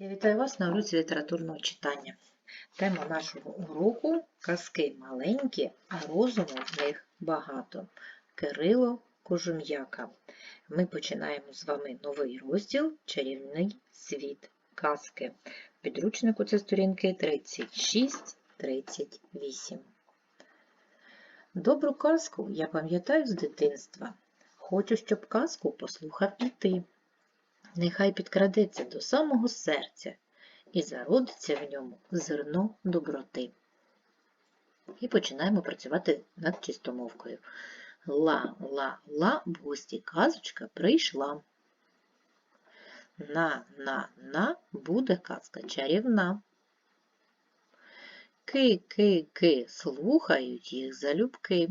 Я вітаю вас на уроці літературного читання. Тема нашого уроку казки маленькі, а розуму в них багато. Кирило Кожум'яка. Ми починаємо з вами новий розділ Чарівний світ казки. Підручнику це сторінки 36-38. Добру казку я пам'ятаю з дитинства. Хочу, щоб казку послухав і ти. Нехай підкрадеться до самого серця і зародиться в ньому зерно доброти. І починаємо працювати над чистомовкою. Ла-ла-ла, в гості казочка прийшла. На-на-на буде казка чарівна. Ки-ки-ки, слухають їх залюбки.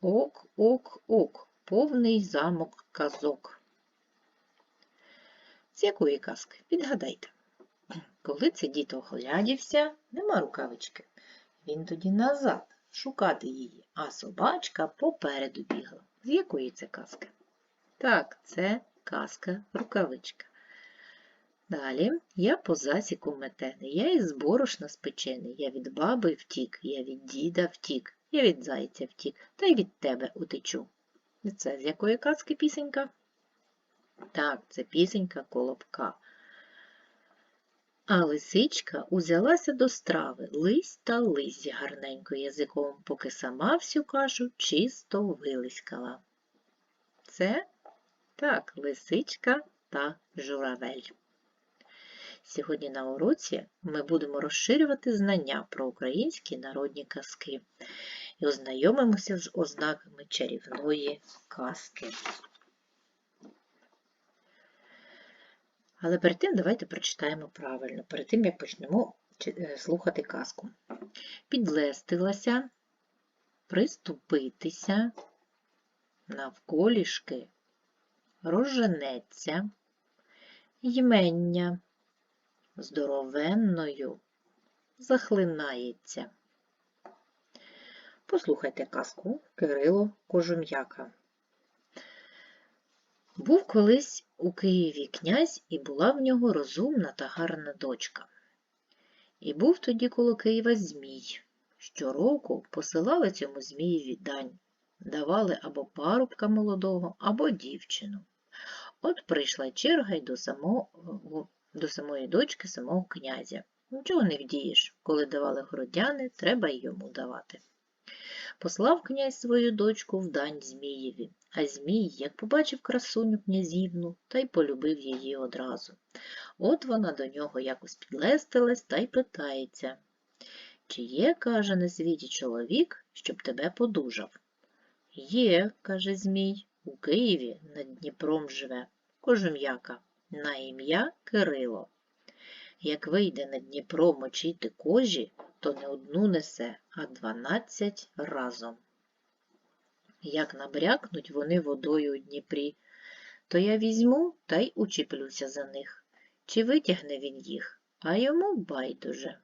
Ок-ок-ок, повний замок казок. З якої казки? Підгадайте. Коли це дід оглядівся, нема рукавички. Він тоді назад шукати її, а собачка попереду бігла. З якої це казки? Так, це казка рукавичка. Далі я по засіку метений, я із борошна спечений, я від баби втік, я від діда втік, я від зайця втік, та й від тебе утечу. Це з якої казки пісенька? Так, це пісенька колобка. А лисичка узялася до страви, лись та лись гарненько язиком, поки сама всю кашу чисто вилискала. Це так, лисичка та журавель. Сьогодні на уроці ми будемо розширювати знання про українські народні казки і ознайомимося з ознаками чарівної казки. Але перед тим давайте прочитаємо правильно, перед тим, як почнемо слухати казку. Підлестилася, приступитися, навколішки, розженеться, ймення, здоровенною, захлинається. Послухайте казку Кирило Кожум'яка. Був колись у Києві князь, і була в нього розумна та гарна дочка. І був тоді коло Києва Змій. Щороку посилали цьому Змієві дань, давали або парубка молодого, або дівчину. От прийшла черга й до, самого, до самої дочки самого князя. Нічого не вдієш, коли давали городяни, треба й йому давати. Послав князь свою дочку в дань Змієві, а Змій, як побачив красуню князівну, та й полюбив її одразу. От вона до нього якось підлестилась та й питається. Чи є, каже, на світі чоловік, щоб тебе подужав? Є, каже Змій, у Києві над Дніпром живе, кожум'яка, на ім'я Кирило. Як вийде на Дніпро мочити кожі, то не одну несе, а дванадцять разом. Як набрякнуть вони водою у Дніпрі, то я візьму та й учіплюся за них. Чи витягне він їх, а йому байдуже.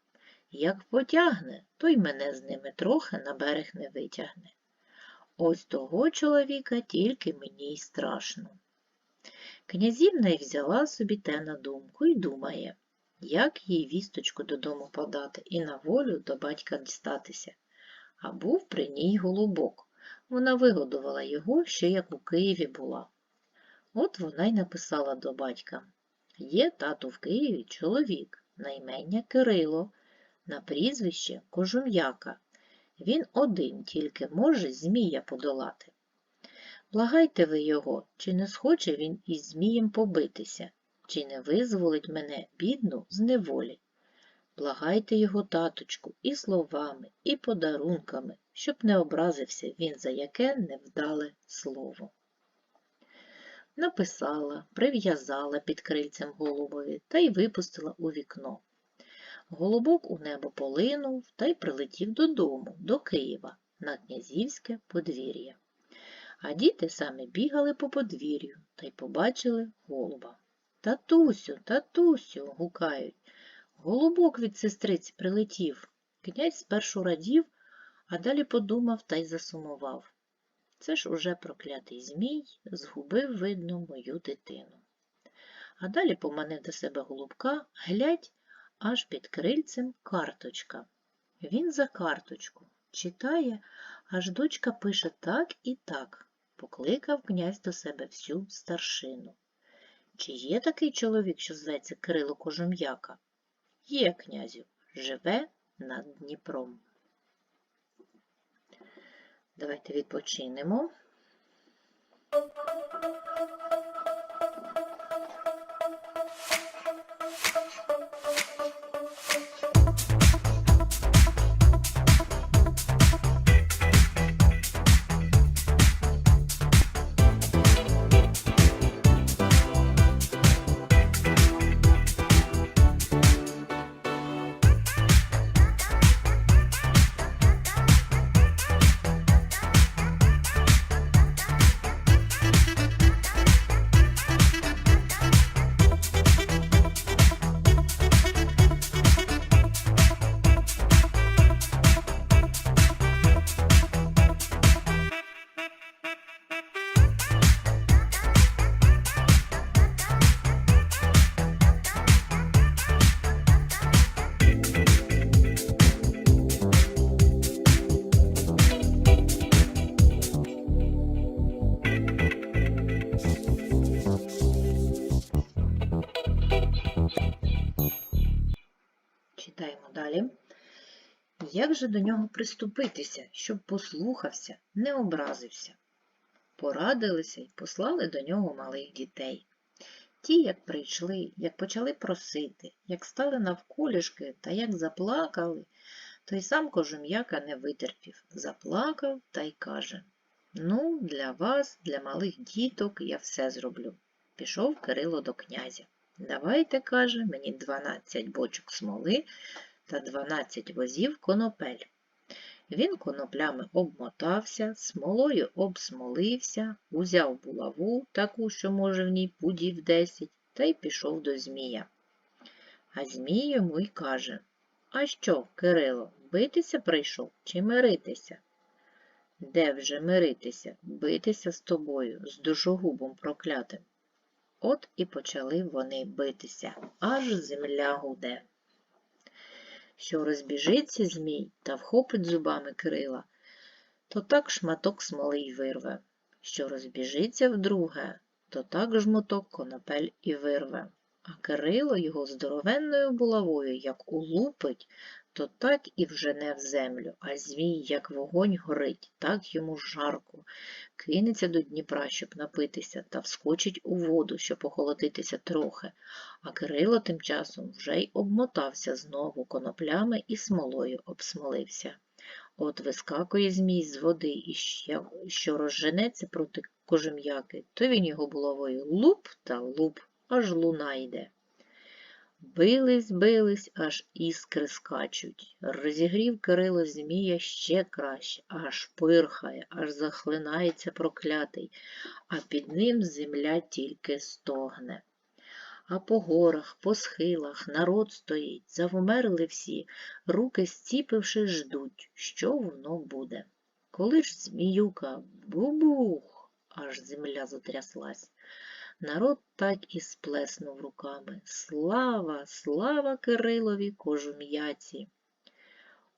Як потягне, то й мене з ними трохи на берег не витягне. Ось того чоловіка тільки мені й страшно. Князівна й взяла собі те на думку і думає, як їй вісточку додому подати і на волю до батька дістатися. А був при ній голубок. Вона вигодувала його ще як у Києві була. От вона й написала до батька Є тату в Києві чоловік, на імення Кирило, на прізвище Кожум'яка. Він один тільки може Змія подолати. Благайте ви його, чи не схоче він із Змієм побитися, чи не визволить мене, бідну, з неволі. Благайте його, таточку, і словами, і подарунками, щоб не образився він за яке невдале слово. Написала, прив'язала під крильцем голубові та й випустила у вікно. Голубок у небо полинув та й прилетів додому, до Києва, на князівське подвір'я. А діти саме бігали по подвір'ю та й побачили голуба. Татусю, татусю, гукають. Голубок від сестриці прилетів. Князь спершу радів, а далі подумав та й засумував. Це ж уже проклятий Змій згубив, видно, мою дитину. а далі поманив до себе голубка, глядь, аж під крильцем карточка. Він за карточку читає, аж дочка пише так і так. Покликав князь до себе всю старшину. Чи є такий чоловік, що зветься Кирило Кожум'яка? Є, князю, живе над Дніпром. Давайте відпочинемо. Як же до нього приступитися, щоб послухався, не образився? Порадилися й послали до нього малих дітей. Ті, як прийшли, як почали просити, як стали навколішки та як заплакали, той сам кожум'яка не витерпів, заплакав та й каже Ну, для вас, для малих діток, я все зроблю. Пішов Кирило до князя. Давайте, каже, мені 12 бочок смоли та 12 возів конопель. Він коноплями обмотався, смолою обсмолився, узяв булаву, таку, що може в ній пудів 10, та й пішов до Змія. А Змій йому й каже А що, Кирило, битися прийшов чи миритися? Де вже миритися, битися з тобою, з душогубом проклятим? От і почали вони битися, аж земля гуде. Що розбіжиться змій та вхопить зубами крила, то так шматок смоли й вирве. Що розбіжиться вдруге, то так жмоток конопель і вирве. А Кирило його здоровенною булавою, як улупить, то так і вжене в землю, а змій, як вогонь горить, так йому жарко. Кинеться до Дніпра, щоб напитися, та вскочить у воду, щоб охолодитися трохи. А Кирило тим часом вже й обмотався знову коноплями і смолою обсмолився. От вискакує змій з води і що розженеться проти кожем'яки, то він його булавою луп та луп, аж луна йде. Бились, бились, аж іскри скачуть. Розігрів Кирило Змія ще краще, аж пирхає, аж захлинається проклятий, а під ним земля тільки стогне. А по горах, по схилах народ стоїть, завмерли всі, руки зціпивши, ждуть, що воно буде. Коли ж зміюка бубух, аж земля затряслась. Народ так і сплеснув руками. Слава, слава Кирилові кожум'яці.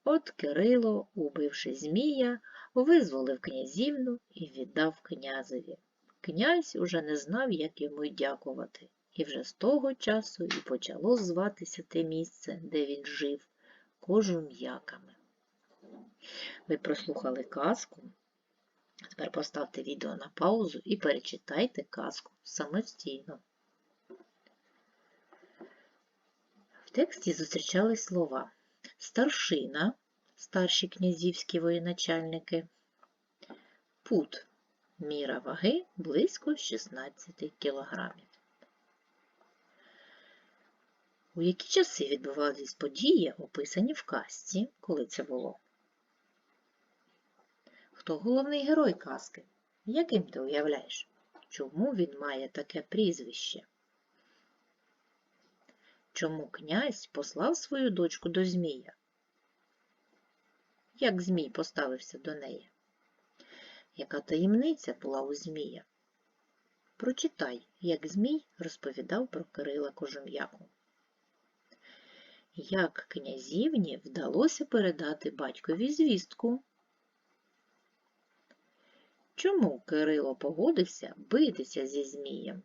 От Кирило, убивши Змія, визволив князівну і віддав князеві. Князь уже не знав, як йому дякувати, і вже з того часу і почало зватися те місце, де він жив, кожум'яками. Ви прослухали казку. Тепер поставте відео на паузу і перечитайте казку самостійно. В тексті зустрічались слова старшина, старші князівські воєначальники, пут, міра ваги близько 16 кілограмів. У які часи відбувались події, описані в казці, коли це було? Хто головний герой казки? Яким ти уявляєш? Чому він має таке прізвище? Чому князь послав свою дочку до Змія? Як Змій поставився до неї? Яка таємниця була у Змія? Прочитай як Змій розповідав про Кирила Кожум'яку. Як князівні вдалося передати батькові звістку? Чому Кирило погодився битися зі Змієм?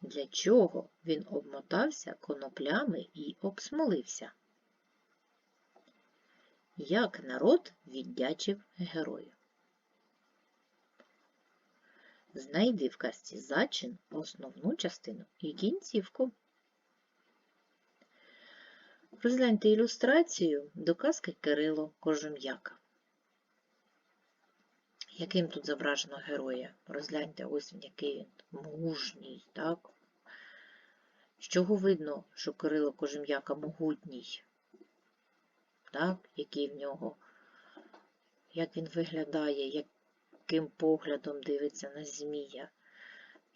Для чого він обмотався коноплями і обсмолився? Як народ віддячив герою? Знайди в казці зачин основну частину і кінцівку. Розгляньте ілюстрацію до казки Кирило Кожум'яка. Яким тут зображено героя? Розгляньте, ось він який він мужній, так? З чого видно, що Кирило Кожум'яка могутній? Так? Який в нього, як він виглядає, яким поглядом дивиться на змія?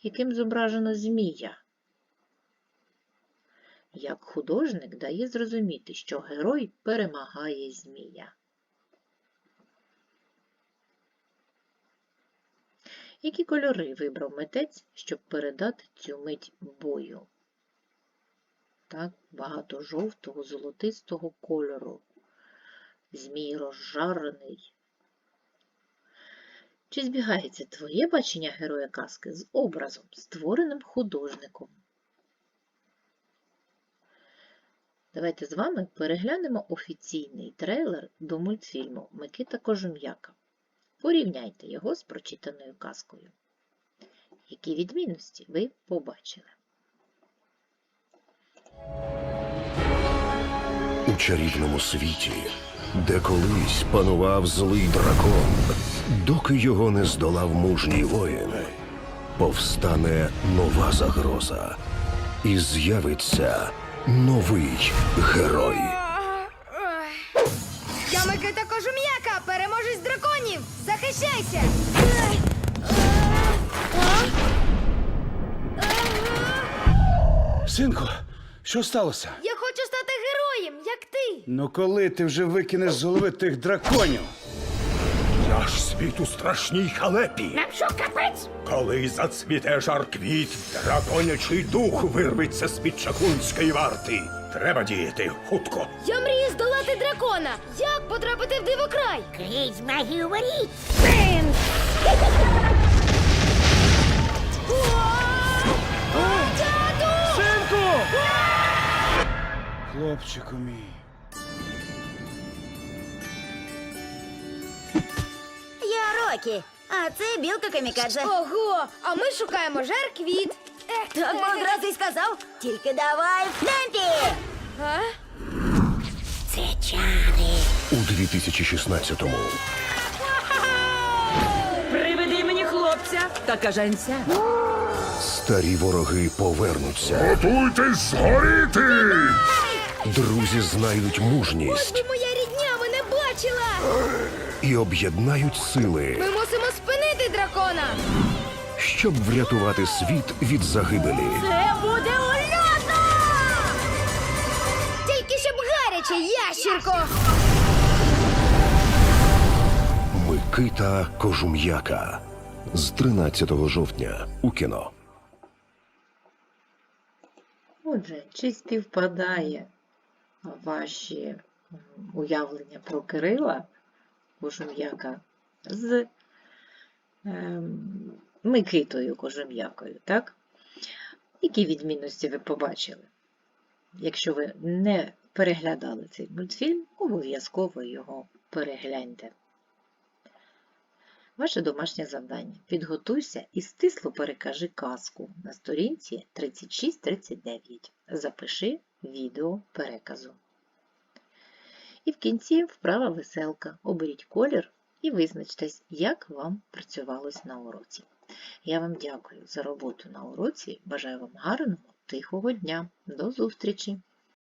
Яким зображено змія? Як художник дає зрозуміти, що герой перемагає змія. Які кольори вибрав митець, щоб передати цю мить бою? Так, багато жовтого, золотистого кольору. Змій розжарений. Чи збігається твоє бачення героя казки з образом, створеним художником? Давайте з вами переглянемо офіційний трейлер до мультфільму Микита Кожум'яка. Порівняйте його з прочитаною казкою. Які відмінності ви побачили? У чарівному світі, де колись панував злий дракон, доки його не здолав мужній воїн, повстане нова загроза, і з'явиться новий герой. Захищайся! Синку, що сталося? Я хочу стати героєм, як ти! Ну коли ти вже викинеш з голови тих драконів? Я ж світ у страшній халепі. Нам що, капець? Коли зацвіте жар квіт, драконячий дух вирветься з-під чаклунської варти. Треба діяти хутко. Я мрію здолати дракона! Як потрапити в дивокрай? Крізь магію воріт! Синку! Хлопчику мій. Я Рокі, а це білка камікадзе. Ого! А ми шукаємо жар квіт. Так би одразу й сказав. Тільки давай в темпі! А? Це чари. У 2016-му Приведи мені хлопця та кажанця. старі вороги повернуться, Готуйтесь згоріти! друзі знайдуть мужність Ось би моя рідня мене бачила! і об'єднають сили, Ми мусимо спинити дракона! Щоб врятувати світ від загибелі. Це буде ульотно! Тільки щоб гаряче, ящірко! Микита Кожум'яка з 13 жовтня у кіно. Отже, чи співпадає ваші уявлення про Кирила Кожум'яка з ем, Микитою Кожум'якою, так? Які відмінності ви побачили? Якщо ви не переглядали цей мультфільм, обов'язково його перегляньте. Ваше домашнє завдання. Підготуйся і стисло перекажи казку на сторінці 36-39. Запиши відео переказу. І в кінці вправа веселка. Оберіть колір і визначтесь, як вам працювалось на уроці. Я вам дякую за роботу на уроці. Бажаю вам гарного, тихого дня. До зустрічі!